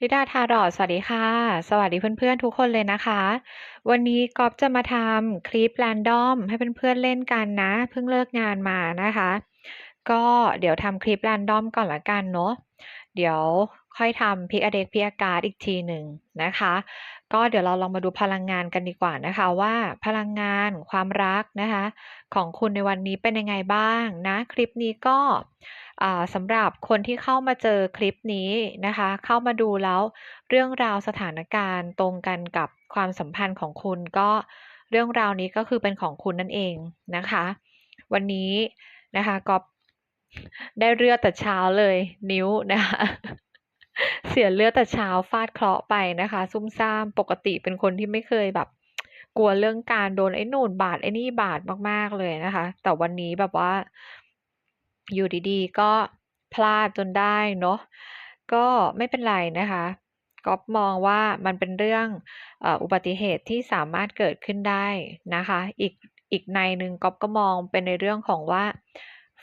ลิดาทารอดสวัสดีค่ะ สวัสดีเพื่อนๆทุกคนเลยนะคะ วันนี้ก๊อฟจะมาทำคลิปแรนดอมให้เพื่อนๆเล่นกันนะ เพิ่งเลิกงานมานะคะ ก็เดี๋ยวทำคลิปแรนดอมก่อนละกันเนาะเดี๋ยวค่อยทำพิกอเด็กพิกอาการ์ดอีกทีหนึ่งนะคะ ก็เดี๋ยวเราลองมาดูพลังงานกันดีกว่านะคะว่าพลังงานความรักนะคะ ของคุณในวันนี้เป็นยังไงบ้างนะคลิปนี้ก็สำหรับคนที่เข้ามาเจอคลิปนี้นะคะ เข้ามาดูแล้วเรื่องราวสถานการณ์ตรงกันกับความสัมพันธ์ของคุณก็เรื่องราวนี้ก็คือเป็นของคุณนั่นเองนะคะ วันนี้นะคะก็ได้เลือแต่เช้าเลยนิ้วนะคะ เสียเลือดแต่เช้าฟาดเคราะห์ไปนะคะ ซุ่มซ่ามปกติเป็นคนที่ไม่เคยแบบ กลัวเรื่องการโดนไอ้นู่นบาดไอ้นี่บาดมากๆเลยนะคะ แต่วันนี้แบบว่า อยู่ดีๆ ก็พลาดจนได้เนาะก็ไม่เป็นไรนะคะก๊อฟมองว่ามันเป็นเรื่องอุบัติเหตุที่สามารถเกิดขึ้นได้นะคะ อีกอีกในหนึ่งก๊อฟก็มองเป็นในเรื่องของว่า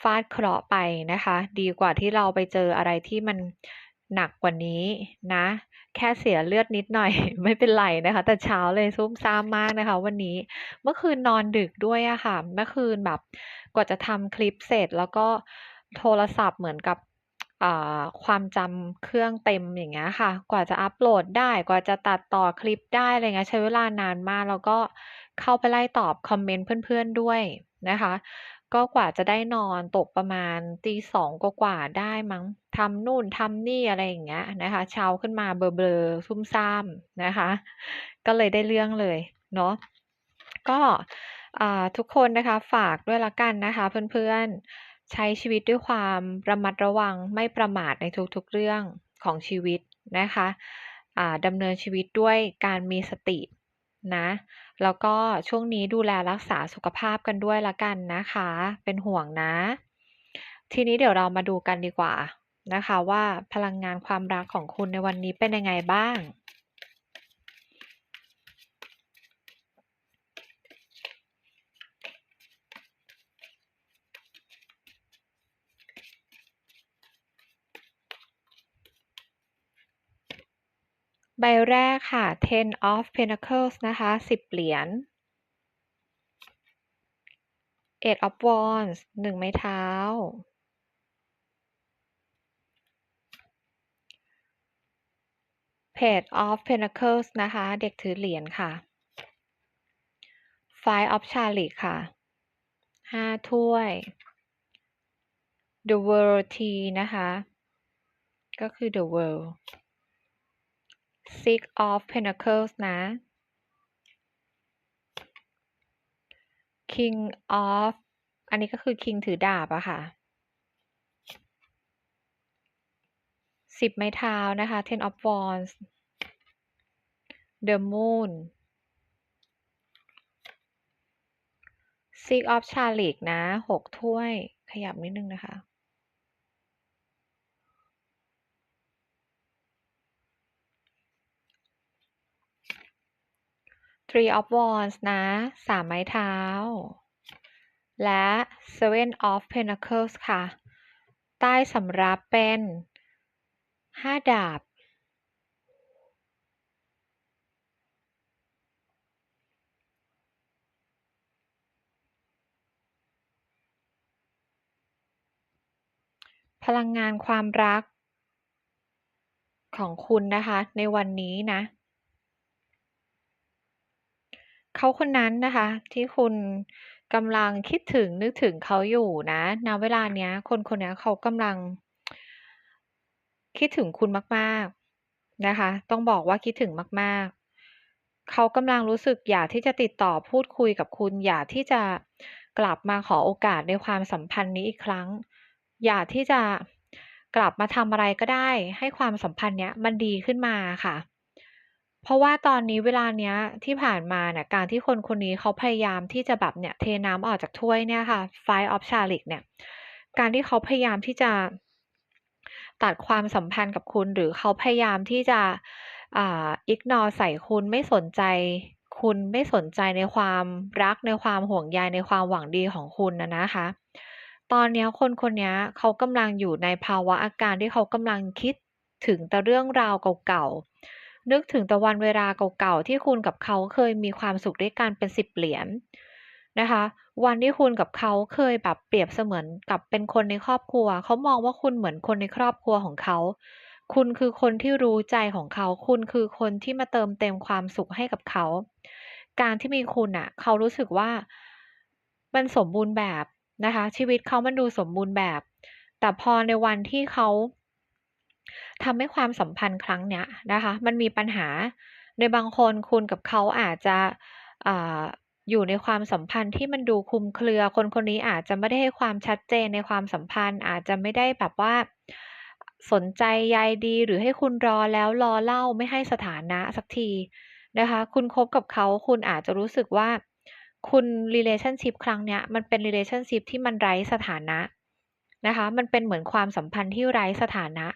ฟาดเคราะห์ไปนะคะ ดีกว่าที่เราไปเจออะไรที่มัน หนักกว่านี้นะ แค่เสียเลือดนิดหน่อย ไม่เป็นไรนะคะ แต่เช้าเลยซุ่มซ่ามมากนะคะ วันนี้เมื่อคืนนอนดึกด้วยอะค่ะ เมื่อคืนแบบกว่าจะทำคลิปเสร็จ แล้วก็โทรศัพท์เหมือนกับความจำเครื่องเต็มอย่างเงี้ยค่ะ กว่าจะอัปโหลดได้ กว่าจะตัดต่อคลิปได้อะไรเงี้ยใช้เวลานานมาก แล้วก็เข้าไปไล่ตอบคอมเมนต์เพื่อนๆด้วยนะคะ ก็กว่าจะได้นอนตกประมาณตีสองกว่าๆได้มั้งทำนู่นทำนี่อะไรอย่างเงี้ยนะคะ เช้าขึ้นมาเบลอๆซุ่มซ่ามนะคะ ก็เลยได้เรื่องเลยเนาะก็ทุกคนนะคะฝากด้วยละกันนะคะเพื่อนๆใช้ชีวิตด้วยความระมัดระวังไม่ประมาทในทุกๆเรื่องของชีวิตนะคะดำเนินชีวิตด้วยการมีสตินะ แล้วก็ช่วงนี้ดูแลรักษาสุขภาพกันด้วยละกันนะคะ เป็นห่วงนะ ทีนี้เดี๋ยวเรามาดูกันดีกว่านะคะว่าพลังงานความรักของคุณในวันนี้เป็นยังไงบ้าง ใบแรกค่ะ ten of pentacles นะคะสิบเหรียญ eight of wands หนึ่งไม้เท้า page of pentacles นะคะ เด็กถือเหรียญค่ะ five of chalice ค่ะ ห้าถ้วย the world T นะคะ ก็คือ the world six of pentacles นะ king of อันนี้ก็คือ king ถือดาบอะค่ะสิบไม้เท้านะคะ ten of wands the moon six of chalice นะหกถ้วยขยับนิดนึงนะคะ Three of Wands นะสามไม้เท้า และ Seven of Pentacles ค่ะ ใต้สำรับเป็นห้าดาบ พลังงานความรักของคุณนะคะ ในวันนี้นะ เขาคนนั้นนะคะ ที่คุณกำลังคิดถึงนึกถึงเขาอยู่นะ ณ เวลาเนี้ย คนคนนี้เขากำลัง คิดถึงคุณมาก ๆ นะคะ ต้องบอกว่าคิดถึงมาก ๆ เขากำลังรู้สึกอยากที่จะติดต่อพูดคุยกับคุณ อยากที่จะกลับมาขอโอกาสในความสัมพันธ์นี้อีกครั้ง อยากที่จะกลับมาทำอะไรก็ได้ ให้ความสัมพันธ์เนี้ยมันดีขึ้นมาค่ะ เพราะว่าตอนนี้เวลาเนี้ยที่ผ่านมาเนี่ยการที่คนคนนี้เขาพยายามที่จะแบบเนี่ยเทน้ำออกจากถ้วยเนี่ยค่ะ Five of Chalice เนี่ย การที่เขาพยายามที่จะตัดความสัมพันธ์กับคุณ หรือเขาพยายามที่จะอ่า ignore ใส่คุณไม่สนใจ คุณไม่สนใจในความรักในความห่วงใยในความหวังดีของคุณนะนะคะ ตอนนี้คนคนนี้เขากำลังอยู่ในภาวะอาการที่เขากำลังคิดถึงแต่เรื่องราวเก่าๆ นึกถึงต่วันเวลาเก่าๆที่คุณกับเขาเคยมีความสุขด้วยกันเป็น10เหรียญนะคะ วันที่คุณกับเขาเคยแบบเปรียบเสมือนกับเป็นคนในครอบครัว เขามองว่าคุณเหมือนคนในครอบครัวของเขา คุณคือคนที่รู้ใจของเขา คุณคือคนที่มาเติมเต็มความสุขให้กับเขา การที่มีคุณน่ะ เขารู้สึกว่ามันสมบูรณ์แบบนะคะ ชีวิตเขามันดูสมบูรณ์แบบ แต่พอในวันที่เขา ทำให้ความสัมพันธ์ครั้งเนี้ยนะคะ มันมีปัญหาในบางคนคุณกับเขาอาจจะอาอยู่ในความสัมพันธ์ที่มันดูคลุมเครือ คนคนนี้อาจจะไม่ได้ให้ความชัดเจนในความสัมพันธ์ อาจจะไม่ได้แบบว่าสนใจใยดีหรือให้คุณรอแล้วรอเล่าไม่ให้สถานะสักทีนะคะ คุณคบกับเขาคุณอาจจะรู้สึกว่าคุณ relationship ครั้งเนี้ยมันเป็น relationship ที่มันไร้สถานะนะคะ มันเป็นเหมือนความสัมพันธ์ที่ไร้สถานะ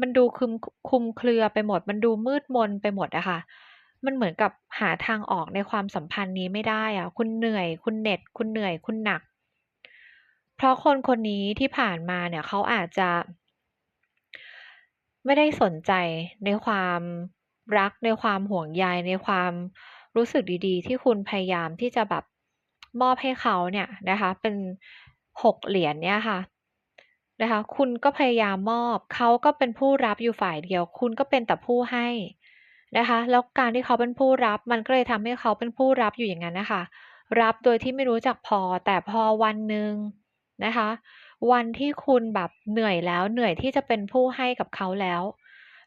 มันดูคลุมคลุมเครือไปหมด มันดูมืดมนไปหมดอะค่ะ มันเหมือนกับหาทางออกในความสัมพันธ์นี้ไม่ได้อะคุณเหนื่อย คุณเหน็ด คุณเหนื่อย คุณหนัก เพราะคนคนนี้ที่ผ่านมาเนี่ยเขาอาจจะ ไม่ได้สนใจในความรักในความห่วงใยในความรู้สึกดีๆ ที่คุณพยายามที่จะแบบมอบให้เขาเนี่ยนะคะ เป็น6เหรียญเนี่ยค่ะ นะคะ คุณก็พยายามมอบ เขาก็เป็นผู้รับอยู่ฝ่ายเดียว คุณก็เป็นแต่ผู้ให้นะคะ แล้วการที่เขาเป็นผู้รับ มันก็เลยทำให้เขาเป็นผู้รับอยู่อย่างงั้นนะคะ รับโดยที่ไม่รู้จักพอ แต่พอวันหนึ่งนะคะ วันที่คุณแบบเหนื่อยแล้ว เหนื่อยที่จะเป็นผู้ให้กับเขาแล้ว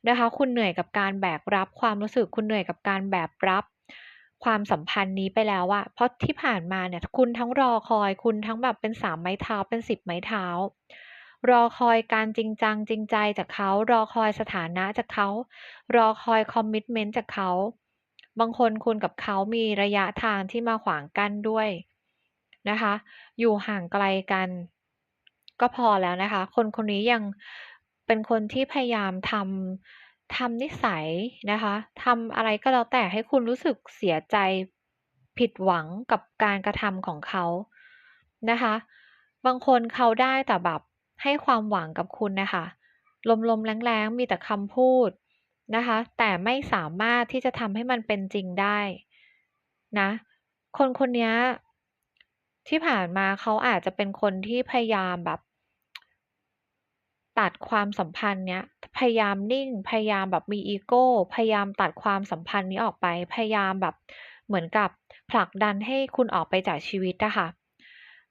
นะคะ คุณเหนื่อยกับการแบกรับความรู้สึก คุณเหนื่อยกับการแบกรับความสัมพันธ์นี้ไปแล้วอะเพราะที่ผ่านมาเนี่ย คุณทั้งรอคอย คุณทั้งแบบเป็น3ไม้เท้า เป็น10ไม้เท้า รอคอยการจริงจังจริงใจจากเขา รอคอยสถานะจากเขา รอคอย commitment จากเขา บางคนคุณกับเขามีระยะทางที่มาขวางกั้นด้วยนะคะ อยู่ห่างไกลกัน ก็พอแล้วนะคะ คนคนนี้ยังเป็นคนที่พยายามทำทำนิสัยนะคะทำอะไรก็แล้วแต่ให้คุณรู้สึกเสียใจผิดหวังกับการกระทำของเขานะคะ บางคนเขาได้แต่แบบ ให้ความหวังกับคุณนะคะลมๆแล้งๆมีแต่คำพูดนะคะ แต่ไม่สามารถที่จะทำให้มันเป็นจริงได้นะคนคนนี้ที่ผ่านมาเขาอาจจะเป็นคนที่พยายามแบบ ตัดความสัมพันธ์เนี้ย พยายามนิ่ง พยายามแบบมีอีโก้ พยายามตัดความสัมพันธ์นี้ออกไป พยายามแบบเหมือนกับผลักดันให้คุณออกไปจากชีวิตอะคะ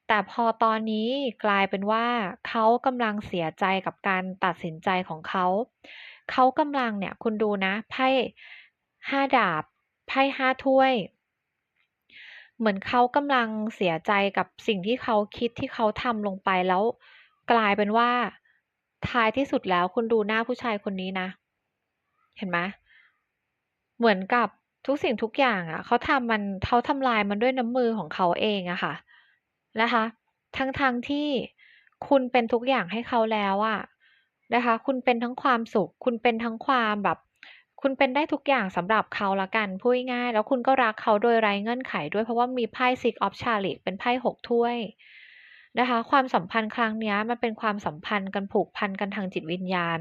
แต่พอตอนนี้กลายเป็นว่าเขากำลังเสียใจกับการตัดสินใจของเขา เขากำลังเนี่ยคุณดูนะไพ่5ดาบไพ่5ถ้วย เหมือนเขากำลังเสียใจกับสิ่งที่เขาคิดที่เขาทำลงไปแล้ว กลายเป็นว่าท้ายที่สุดแล้วคุณดูหน้าผู้ชายคนนี้นะ เห็นไหม?เหมือนกับทุกสิ่งทุกอย่างอะเขาทำมันเขาทำลายมันด้วยน้ำมือของเขาเองอะค่ะ นะคะ ทั้งๆที่คุณเป็นทุกอย่างให้เขาแล้วอะนะคะ คุณเป็นทั้งความสุข คุณเป็นทั้งความแบบ คุณเป็นได้ทุกอย่างสำหรับเขาล้วกันพูดง่าย แล้วคุณก็รักเขาโดยไร้เงื่อนไขด้วยเพราะว่ามีไพ่ Six of c h a r i t เป็นไพ่6ถ้วยนะคะ ความสัมพันธ์ครั้งนี้มันเป็นความสัมพันธ์กันผูกพันกันทางจิตวิญญาณ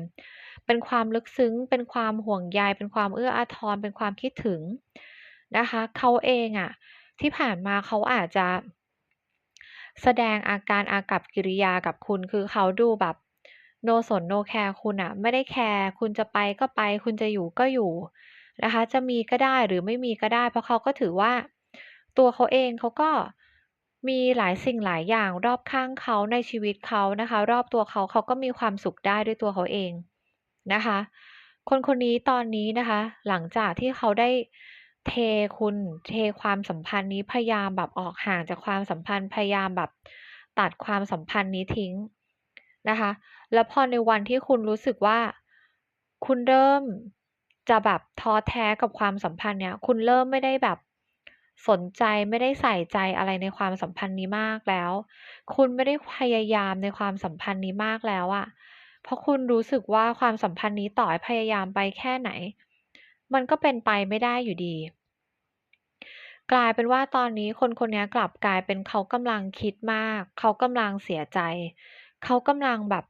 เป็นความลึกซึ้ง เป็นความห่วงใย เป็นความเอื้ออาทร เป็นความคิดถึงนะคะ เขาเองอะที่ผ่านมาเขาอาจจะ แสดงอาการอากัปกิริยากับคุณ คือเขาดูแบบ no สน no แคร์คุณน่ะไม่ได้แคร์คุณจะไปก็ไป คุณจะอยู่ก็อยู่นะคะ จะมีก็ได้หรือไม่มีก็ได้ เพราะเขาก็ถือว่า ตัวเขาเองเขาก็มีหลายสิ่งหลายอย่างรอบข้างเขาในชีวิตเขานะคะ รอบตัวเขาเขาก็มีความสุขได้ด้วยตัวเขาเองนะคะ คนคนนี้ตอนนี้นะคะ หลังจากที่เขาได้ เทคุณเทความสัมพันธ์นี้พยายามแบบออกห่างจากความสัมพันธ์พยายามแบบตัดความสัมพันธ์นี้ทิ้งนะคะ แล้วพอในวันที่คุณรู้สึกว่า คุณเริ่มจะแบบท้อแท้กับความสัมพันธ์เนี้ยคุณเริ่มไม่ได้แบบสนใจไม่ได้ใส่ใจอะไรในความสัมพันธ์นี้มากแล้ว คุณไม่ได้พยายามในความสัมพันธ์นี้มากแล้วอะเพราะคุณรู้สึกว่าความสัมพันธ์นี้ต่อให้พยายามไปแค่ไหน มันก็เป็นไปไม่ได้อยู่ดี กลายเป็นว่าตอนนี้คนคนนี้กลับกลายเป็นเขากำลังคิดมาก เขากำลังเสียใจ เขากำลังแบบ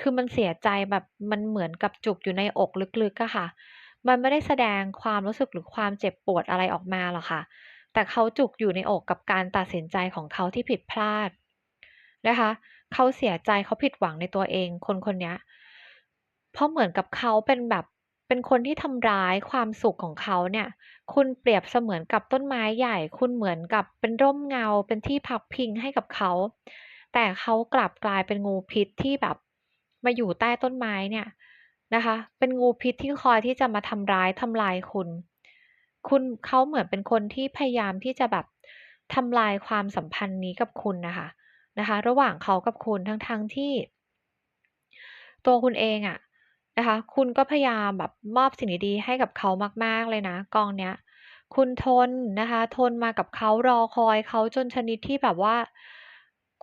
คือมันเสียใจแบบมันเหมือนกับจุกอยู่ในอกลึกๆอะค่ะ มันไม่ได้แสดงความรู้สึกหรือความเจ็บปวดอะไรออกมาหรอกค่ะ แต่เขาจุกอยู่ในอกกับการตัดสินใจของเขาที่ผิดพลาดนะคะ เขาเสียใจเขาผิดหวังในตัวเองคนคนนี้เพราะเหมือนกับเขาเป็นแบบ เป็นคนที่ทำร้ายความสุขของเขาเนี่ย คุณเปรียบเสมือนกับต้นไม้ใหญ่ คุณเหมือนกับเป็นร่มเงา เป็นที่พักพิงให้กับเขา แต่เขากลับกลายเป็นงูพิษที่แบบมาอยู่ใต้ต้นไม้เนี่ยนะคะ เป็นงูพิษที่คอยที่จะมาทำร้ายทำลายคุณ คุณเขาเหมือนเป็นคนที่พยายามที่จะแบบทำลายความสัมพันธ์นี้กับคุณนะคะนะคะ ระหว่างเขากับคุณทั้งๆที่ ตัวคุณเองอะ นะคะ คุณก็พยายามแบบมอบสิ่งดีๆให้กับเขามากๆเลยนะ กองเนี้ย คุณทนนะคะ ทนมากับเขารอคอยเขาจนชนิดที่แบบว่า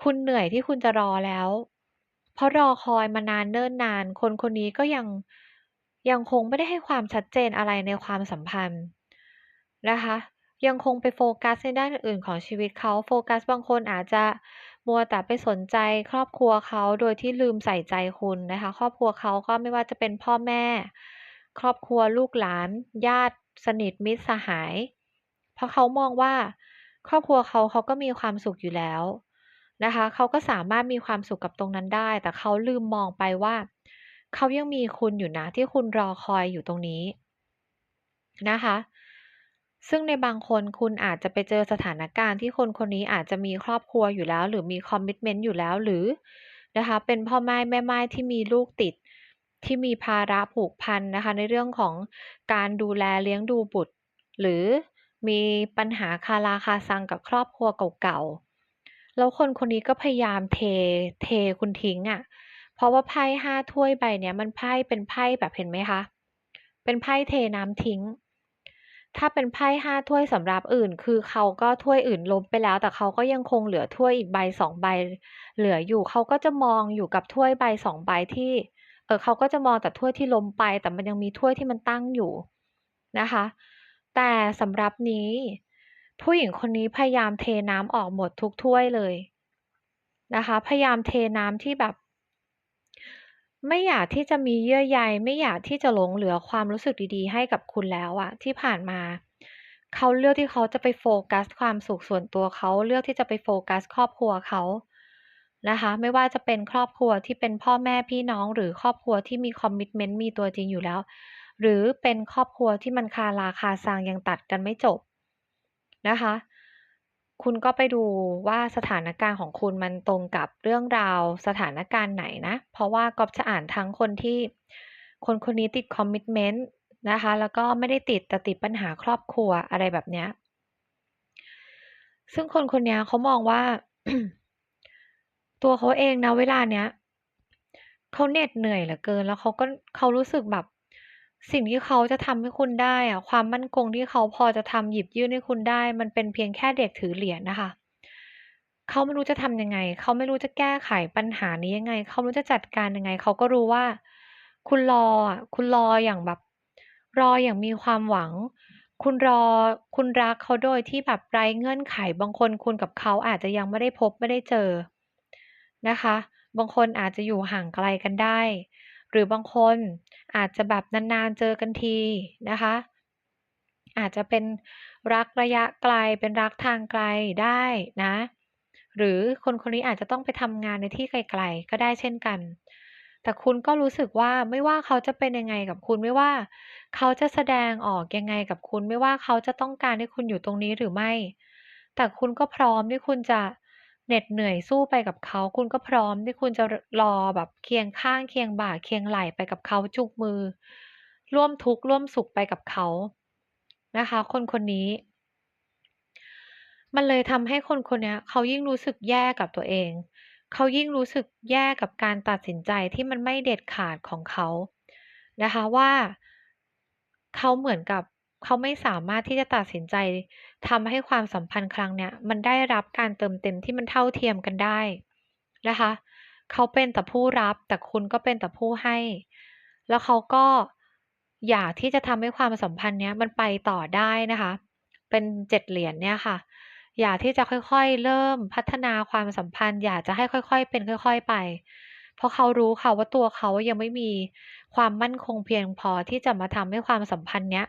คุณเหนื่อยที่คุณจะรอแล้ว เพราะรอคอยมานานเนิ่นนาน คนคนนี้ก็ยังยังคงไม่ได้ให้ความชัดเจนอะไรในความสัมพันธ์นะคะ ยังคงไปโฟกัสในด้านอื่นของชีวิตเขาโฟกัสบางคนอาจจะ มัวแต่ไปสนใจครอบครัวเขาโดยที่ลืมใส่ใจคุณนะคะ ครอบครัวเขาก็ไม่ว่าจะเป็นพ่อแม่ ครอบครัวลูกหลาน ญาติสนิทมิตรสหาย เพราะเขามองว่า ครอบครัวเขาเขาก็มีความสุขอยู่แล้วนะคะ เขาก็สามารถมีความสุขกับตรงนั้นได้ แต่เขาลืมมองไปว่าเขายังมีคุณอยู่นะที่คุณรอคอยอยู่ตรงนี้นะคะ ซึ่งในบางคนคุณอาจจะไปเจอสถานการณ์ที่คนคนนี้อาจจะมีครอบครัวอยู่แล้ว หรือมีคอมมิตเมนต์อยู่แล้วหรือนะคะเป็นพ่อม่แม่ไม่ายที่มีลูกติด ที่มีภาระผูกพันนะคะ ในเรื่องของการดูแลเลี้ยงดูบุตร หรือมีปัญหาคาราคาซังกับครอบครัวเก่าๆแล้วคนคนนี้ก็พยายามเทเทคุณทิ้งอะเพราะว่าไพ่ห้าถ้วยใบเนี้ยมันไพ่เป็นไพ่แบบเห็นไหมคะ เป็นไพ่เทน้ำทิ้ง ถ้าเป็นไพ่ห้าถ้วยสำหรับอื่น คือเขาก็ถ้วยอื่นล้มไปแล้ว แต่เขาก็ยังคงเหลือถ้วยอีกใบสองใบ เหลืออยู่เขาก็จะมองอยู่กับถ้วยใบสองใบที่เออเขาก็จะมองแต่ถ้วยที่ล้มไป แต่มันยังมีถ้วยที่มันตั้งอยู่นะคะ แต่สำหรับนี้ ผู้หญิงคนนี้พยายามเทน้ำออกหมดทุกถ้วยเลยนะคะ พยายามเทน้ำที่แบบ ไม่อยากที่จะมีเยื่อใย ไม่อยากที่จะหลงเหลือความรู้สึกดีๆ ให้กับคุณแล้วอะที่ผ่านมา เขาเลือกที่เขาจะไปโฟกัสความสุขส่วนตัวเขาเลือกที่จะไปโฟกัสครอบครัวเขานะคะ ไม่ว่าจะเป็นครอบครัวที่เป็นพ่อแม่พี่น้องหรือครอบครัวที่มีคอมมิตเมนต์มีตัวจริงอยู่แล้ว หรือเป็นครอบครัวที่มันคาราคาซังยังตัดกันไม่จบนะคะ คุณก็ไปดูว่าสถานการณ์ของคุณมันตรงกับเรื่องราวสถานการณ์ไหนนะ เพราะว่าก๊อบจะอ่านทั้งคนที่ คนคนนี้ติดคอมมิตเมนต์นะคะ แล้วก็ไม่ได้ติดแต่ติดปัญหาครอบครัวอะไรแบบเนี้ย ซึ่งคนคนนี้เขามองว่า ตัวเขาเองณเวลาเนี้ยเขาเหน็ดเหนื่อยเหลือเกิน แล้วเขาก็เขารู้สึกแบบ สิ่งที่เขาจะทำให้คุณได้อะความมั่นคงที่เขาพอจะทำหยิบยื่นให้คุณได้ มันเป็นเพียงแค่เด็กถือเหรียญนะคะ เขาไม่รู้จะทำยังไง เขาไม่รู้จะแก้ไขปัญหานี้ยังไง เขาไม่รู้จะจัดการยังไง เขาก็รู้ว่า คุณรออะคุณรออย่างแบบ รออย่างมีความหวัง คุณรอคุณรักเขาโดยที่แบบไร้เงื่อนไข บางคนคุณกับเขาอาจจะยังไม่ได้พบไม่ได้เจอนะคะ บางคนอาจจะอยู่ห่างไกลกันได้ หรือบางคนอาจจะแบบนานๆเจอกันทีนะคะ อาจจะเป็นรักระยะไกลเป็นรักทางไกลได้นะ หรือคนคนนี้อาจจะต้องไปทำงานในที่ไกลๆ ก็ได้เช่นกัน แต่คุณก็รู้สึกว่าไม่ว่าเขาจะเป็นยังไงกับคุณไม่ว่า เขาจะแสดงออกยังไงกับคุณ ไม่ว่าเขาจะต้องการให้คุณอยู่ตรงนี้หรือไม่ แต่คุณก็พร้อมที่คุณจะ เหน็ดเหนื่อยสู้ไปกับเขา คุณก็พร้อมที่คุณจะรอแบบเคียงข้างเคียงบ่าเคียงไหล่ไปกับเขาจูงมือ ร่วมทุกข์ร่วมสุขไปกับเขานะคะ คนคนนี้ มันเลยทำให้คนคนนี้เขายิ่งรู้สึกแย่กับตัวเอง เขายิ่งรู้สึกแย่กับการตัดสินใจที่มันไม่เด็ดขาดของเขานะคะว่าเขาเหมือนกับ เขาไม่สามารถที่จะตัดสินใจทำให้ความสัมพันธ์ครั้งเนี้ยมันได้รับการเติมเต็มที่มันเท่าเทียมกันได้นะคะเขาเป็นแต่ผู้รับแต่คุณก็เป็นแต่ผู้ให้ แล้วเขาก็อยากที่จะทำให้ความสัมพันธ์เนี้ยมันไปต่อได้นะคะ เป็น7เหรียญเนี่ยค่ะ อยากที่จะค่อยๆ เริ่มพัฒนาความสัมพันธ์ อยากจะให้ค่อยๆ เป็นค่อย ๆ ไป เพราะเขารู้ค่ะว่าตัวเขายังไม่มีความมั่นคงเพียงพอที่จะมาทำให้ความสัมพันธ์เนี้ย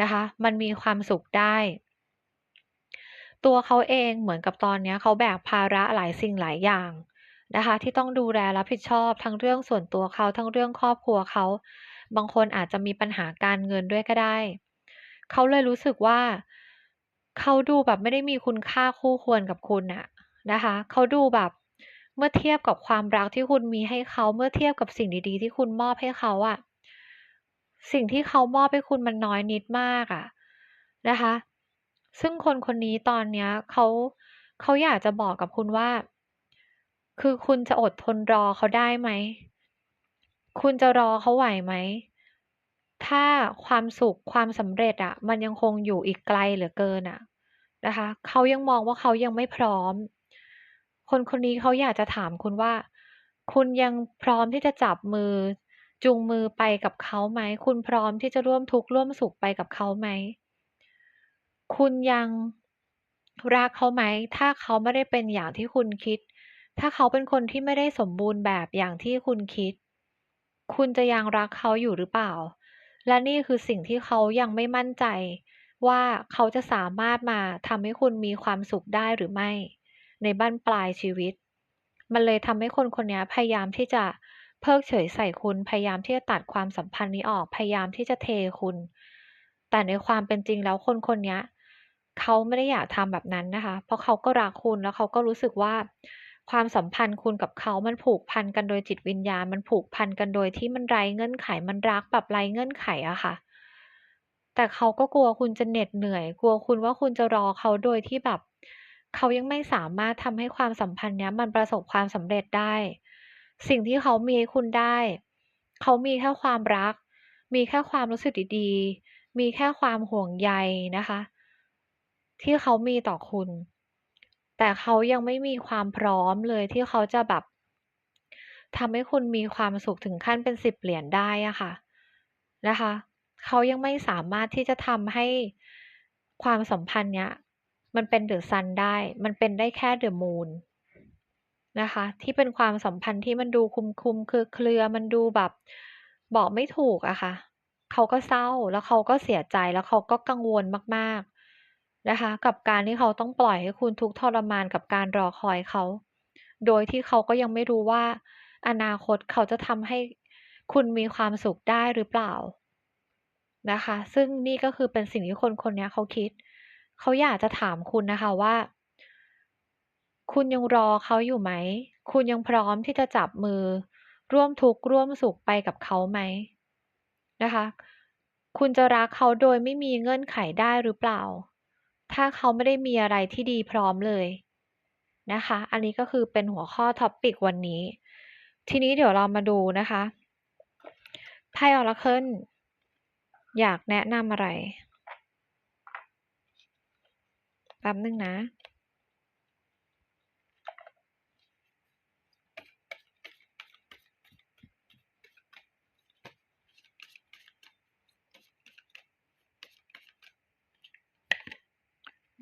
นะคะ มันมีความสุขได้ ตัวเขาเองเหมือนกับตอนนี้เขาแบกภาระหลายสิ่งหลายอย่างนะคะ ที่ต้องดูแลรับผิดชอบทั้งเรื่องส่วนตัวเขาทั้งเรื่องครอบครัวเขา บางคนอาจจะมีปัญหาการเงินด้วยก็ได้ เขาเลยรู้สึกว่า เขาดูแบบไม่ได้มีคุณค่าคู่ควรกับคุณน่ะนะคะ เขาดูแบบเมื่อเทียบกับความรักที่คุณมีให้เขาเมื่อเทียบกับสิ่งดีๆ ที่คุณมอบให้เขาอะ สิ่งที่เขามอบให้คุณมันน้อยนิดมากอะนะคะ ซึ่งคนคนนี้ตอนเนี้ยเขาเขาอยากจะบอกกับคุณว่า คือคุณจะอดทนรอเขาได้ไหม คุณจะรอเขาไหวไหม ถ้าความสุขความสำเร็จอะมันยังคงอยู่อีกไกลเหลือเกินอะนะคะเขายังมองว่าเขายังไม่พร้อม คนคนนี้เขาอยากจะถามคุณว่า คุณยังพร้อมที่จะจับมือ จูงมือไปกับเขาไหม คุณพร้อมที่จะร่วมทุกข์ร่วมสุขไปกับเขาไหม คุณยังรักเขาไหม ถ้าเขาไม่ได้เป็นอย่างที่คุณคิด ถ้าเขาเป็นคนที่ไม่ได้สมบูรณ์แบบอย่างที่คุณคิด คุณจะยังรักเขาอยู่หรือเปล่า และนี่คือสิ่งที่เขายังไม่มั่นใจ ว่าเขาจะสามารถมาทำให้คุณมีความสุขได้หรือไม่ ในบั้นปลายชีวิต มันเลยทำให้คนคนนี้พยายามที่จะ เพิกเฉยใส่คุณพยายามที่จะตัดความสัมพันธ์นี้ออกพยายามที่จะเทคุณ แต่ในความเป็นจริงแล้วคนคนนี้เขาไม่ได้อยากทำแบบนั้นนะคะ เพราะเขาก็รักคุณแล้วเขาก็รู้สึกว่า ความสัมพันธ์คุณกับเขามันผูกพันกันโดยจิตวิญญาณ มันผูกพันกันโดยที่มันไร้เงื่อนไข มันรักแบบไร้เงื่อนไขอะค่ะ แต่เขาก็กลัวคุณจะเหน็ดเหนื่อย กลัวคุณว่าคุณจะรอเขาโดยที่แบบ เขายังไม่สามารถทำให้ความสัมพันธ์เนี้ยมันประสบความสำเร็จได้ สิ่งที่เขามีให้คุณได้ เขามีแค่ความรัก มีแค่ความรู้สึกดีๆ มีแค่ความห่วงใยนะคะ ที่เขามีต่อคุณ แต่เขายังไม่มีความพร้อมเลยที่เขาจะแบบทำให้คุณมีความสุขถึงขั้นเป็น10เหรียญได้อะค่ะนะคะ เขายังไม่สามารถที่จะทำให้ความสัมพันธ์เนี้ย มันเป็น The Sun ได้ มันเป็นได้แค่ The Moon น นะคะ ที่เป็นความสัมพันธ์ที่มันดูคลุมๆเครือมันดูแบบบอกไม่ถูกอะค่ะเขาก็เศร้าแล้วเขาก็เสียใจแล้วเขาก็กังวลมากๆนะคะ กับการที่เขาต้องปล่อยให้คุณทุกข์ทรมานกับการรอคอยเขา โดยที่เขาก็ยังไม่รู้ว่า อนาคตเขาจะทำให้คุณมีความสุขได้หรือเปล่านะคะ ซึ่งนี่ก็คือเป็นสิ่งที่คนคนนี้เขาคิด เขาอยากจะถามคุณนะคะว่า คุณยังรอเขาอยู่ไหม คุณยังพร้อมที่จะจับมือ ร่วมทุกข์ร่วมสุขไปกับเขาไหมนะคะ คุณจะรักเขาโดยไม่มีเงื่อนไขได้หรือเปล่า ถ้าเขาไม่ได้มีอะไรที่ดีพร้อมเลยนะคะ อันนี้ก็คือเป็นหัวข้อ topic วันนี้ ทีนี้เดี๋ยวเรามาดูนะคะไพ่ Oracle อยากแนะนำอะไร แป๊บนึงนะ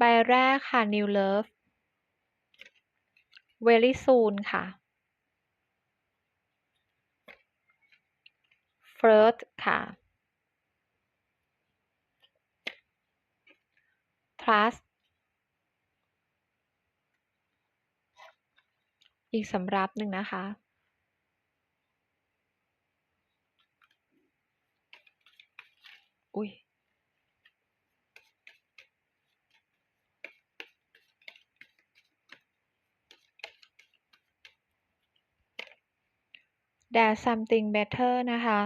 ใบแรกค่ะ New Love Very soon ค่ะ Flirt ค่ะ Trust อีกสำรับหนึ่งนะคะ อุ๊ย There's something better นะคะ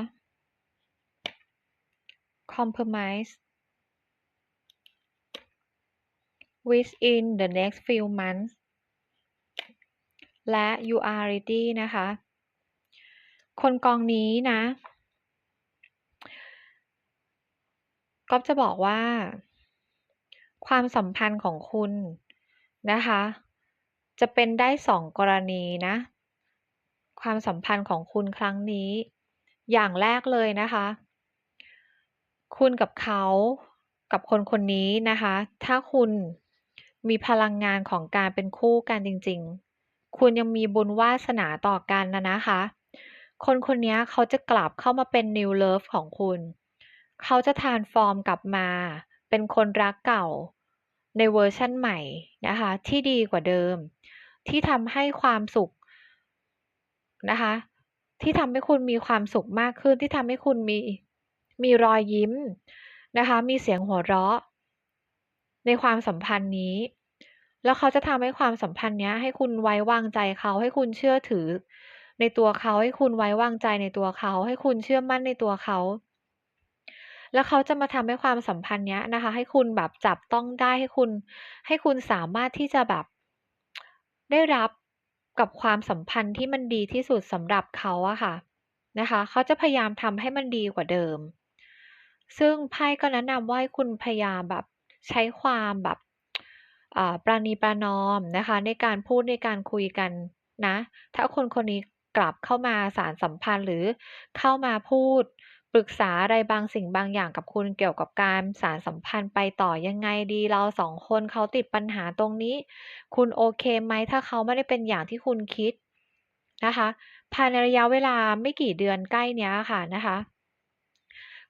Compromise within the next few months และ you are ready นะคะ คนกองนี้นะก๊อฟจะบอกว่า ความสัมพันธ์ของคุณนะคะ จะเป็นได้2กรณีนะ ความสัมพันธ์ของคุณครั้งนี้ อย่างแรกเลยนะคะ คุณกับเขากับคนคนนี้นะคะ ถ้าคุณมีพลังงานของการเป็นคู่กันจริง ๆ คุณยังมีบุญวาสนาต่อกันนะนะคะ คนคนนี้เขาจะกลับเข้ามาเป็น New Love ของคุณ เขาจะ transform กลับมา เป็นคนรักเก่า ในเวอร์ชันใหม่นะคะ ที่ดีกว่าเดิม ที่ทำให้ความสุข นะคะ ที่ทำให้คุณมีความสุขมากขึ้นที่ทำให้คุณมีมีรอยยิ้มนะคะ มีเสียงหัวเราะ ในความสัมพันธ์นี้ แล้วเขาจะทำให้ความสัมพันธ์เนี้ยให้คุณไว้วางใจเขาให้คุณเชื่อถือ ในตัวเขาให้คุณไว้วางใจในตัวเขา ให้คุณเชื่อมั่นในตัวเขา แล้วเขาจะมาทำให้ความสัมพันธ์เนี้ยนะคะ ให้คุณแบบจับต้องได้ให้คุณ ให้คุณสามารถที่จะแบบได้รับ กับความสัมพันธ์ที่มันดีที่สุดสำหรับเขาอะค่ะนะคะเขาจะพยายามทำให้มันดีกว่าเดิม ซึ่งไพ่ก็แนะนำว่าให้คุณพยายามแบบใช้ความแบบประนีประนอมนะคะ ในการพูดในการคุยกันนะ ถ้าคนคนนี้กลับเข้ามาสานสัมพันธ์หรือเข้ามาพูด ปรึกษาอะไรบางสิ่งบางอย่างกับคุณเกี่ยวกับการสานสัมพันธ์ไปต่อยังไงดี เรา2คนเขาติดปัญหาตรงนี้ คุณโอเคไหมถ้าเขาไม่ได้เป็นอย่างที่คุณคิดนะคะภายในระยะเวลาไม่กี่เดือนใกล้เนี้ยค่ะนะคะ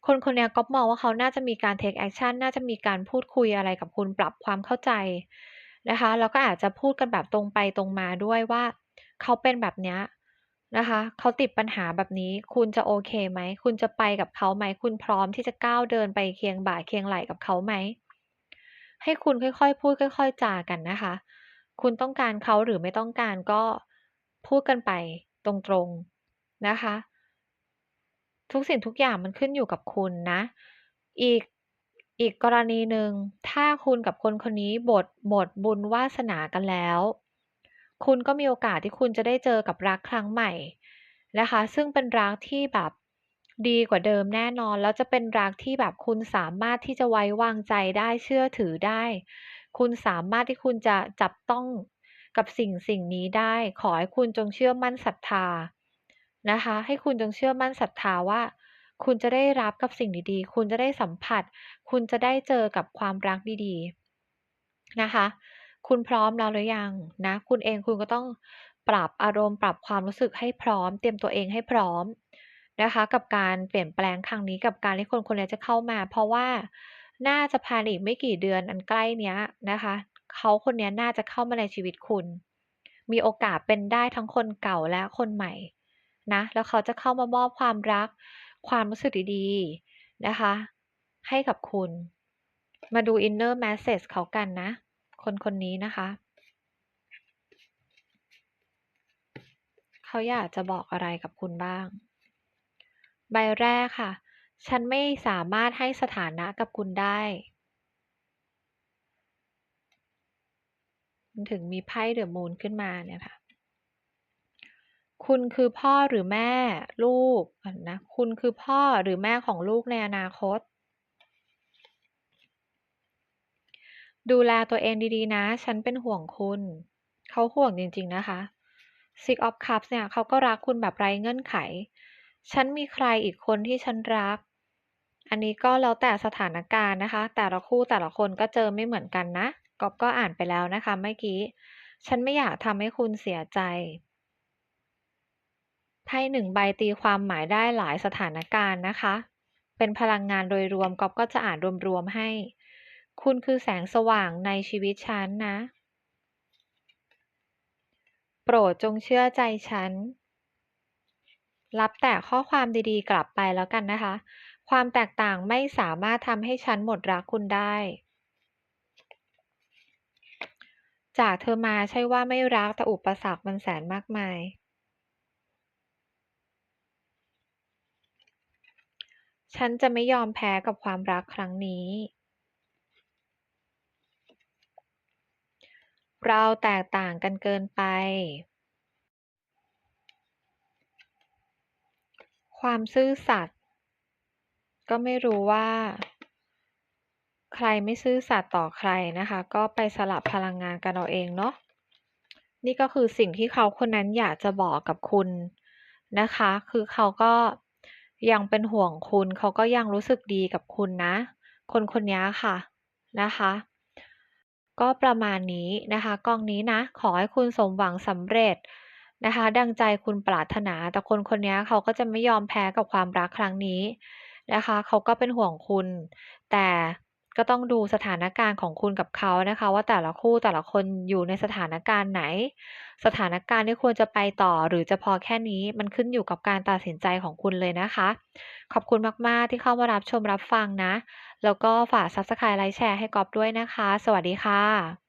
คนคนนี้ก๊อบมองว่าเขาน่าจะมีการ take action น่าจะมีการพูดคุยอะไรกับคุณปรับความเข้าใจนะคะ แล้วก็อาจจะพูดกันแบบตรงไปตรงมาด้วยว่า เขาเป็นแบบเนี้ย นะคะ เขาติดปัญหาแบบนี้ คุณจะโอเคไหม คุณจะไปกับเขาไหม คุณพร้อมที่จะก้าวเดินไปเคียงบ่าเคียงไหล่กับเขาไหม ให้คุณค่อยๆ พูดค่อย ๆ จากันนะคะ คุณต้องการเขาหรือไม่ต้องการก็พูดกันไปตรงๆนะคะ ทุกสิ่งทุกอย่างมันขึ้นอยู่กับคุณนะ อีกอีกกรณีหนึ่งถ้าคุณกับคนคนนี้บดหมดบุญวาสนากันแล้ว คุณก็มีโอกาสที่คุณจะได้เจอกับรักครั้งใหม่นะคะ ซึ่งเป็นรักที่แบบดีกว่าเดิมแน่นอน แล้วจะเป็นรักที่แบบคุณสามารถที่จะไว้วางใจได้เชื่อถือได้ คุณสามารถที่คุณจะจับต้องกับสิ่งสิ่งนี้ได้ ขอให้คุณจงเชื่อมั่นศรัทธานะคะ ให้คุณจงเชื่อมั่นศรัทธาว่า คุณจะได้รับกับสิ่งดีๆ คุณจะได้สัมผัส คุณจะได้เจอกับความรักดีๆ นะคะ คุณพร้อมแล้วหรือยังนะ คุณเองคุณก็ต้องปรับอารมณ์ปรับความรู้สึกให้พร้อม เตรียมตัวเองให้พร้อมนะคะ กับการเปลี่ยนแปลงครั้งนี้กับการที่คนคนนี้จะเข้ามา เพราะว่าน่าจะภายในอีกไม่กี่เดือนอันใกล้เนี้ยนะคะเขาคนนี้น่าจะเข้ามาในชีวิตคุณ มีโอกาสเป็นได้ทั้งคนเก่าและคนใหม่นะ แล้วเขาจะเข้ามามอบความรัก ความรู้สึกดีๆนะคะ ให้กับคุณ มาดู inner message เขากันนะ คนคนนี้นะคะ เขาอยากจะบอกอะไรกับคุณบ้าง ใบแรกค่ะ ฉันไม่สามารถให้สถานะกับคุณได้มันถึงมีไพ่ The Moon ขึ้นมาเนี่ยค่ะคุณคือพ่อหรือแม่ลูกนะ คุณคือพ่อหรือแม่ของลูกในอนาคต ดูแลตัวเองดีๆ นะ ฉันเป็นห่วงคุณ เขาห่วงจริงๆนะคะ Six of Cups เนี่ยเขาก็รักคุณแบบไร้เงื่อนไข ฉันมีใครอีกคนที่ฉันรัก อันนี้ก็แล้วแต่สถานการณ์นะคะ แต่ละคู่แต่ละคนก็เจอไม่เหมือนกันนะก๊อบก็อ่านไปแล้วนะคะเมื่อกี้ ฉันไม่อยากทำให้คุณเสียใจไพ่1ใบตีความหมายได้หลายสถานการณ์นะคะ เป็นพลังงานโดยรวมก๊อบก็จะอ่านรวมๆให้ คุณคือแสงสว่างในชีวิตฉันนะ โปรดจงเชื่อใจฉัน รับแต่ข้อความดีๆ กลับไปแล้วกันนะคะ ความแตกต่างไม่สามารถทำให้ฉันหมดรักคุณได้ จากเธอมาใช่ว่าไม่รักแต่อุปสรรคมันแสนมากมายฉันจะไม่ยอมแพ้กับความรักครั้งนี้ เราแตกต่างกันเกินไป ความซื่อสัตย์ก็ไม่รู้ว่า ใครไม่ซื่อสัตย์ต่อใครนะคะ ก็ไปสลับพลังงานกันเอาเองเนาะนี่ก็คือสิ่งที่เขาคนนั้นอยากจะบอกกับคุณนะคะ คือเขาก็ยังเป็นห่วงคุณ เขาก็ยังรู้สึกดีกับคุณนะ คนคนนี้ค่ะนะคะ ก็ประมาณนี้นะคะ กองนี้นะ ขอให้คุณสมหวังสำเร็จนะคะ ดังใจคุณปรารถนา แต่คนคนนี้เขาก็จะไม่ยอมแพ้กับความรักครั้งนี้นะคะ เขาก็เป็นห่วงคุณ แต่ ก็ต้องดูสถานการณ์ของคุณกับเขานะคะ ว่าแต่ละคู่แต่ละคนอยู่ในสถานการณ์ไหน สถานการณ์ที่ควรจะไปต่อหรือจะพอแค่นี้มันขึ้นอยู่กับการตัดสินใจของคุณเลยนะคะ ขอบคุณมากๆที่เข้ามารับชมรับฟังนะ แล้วก็ฝากซับสไครต์ไลค์แชร์ให้กอฟด้วยนะคะ สวัสดีค่ะ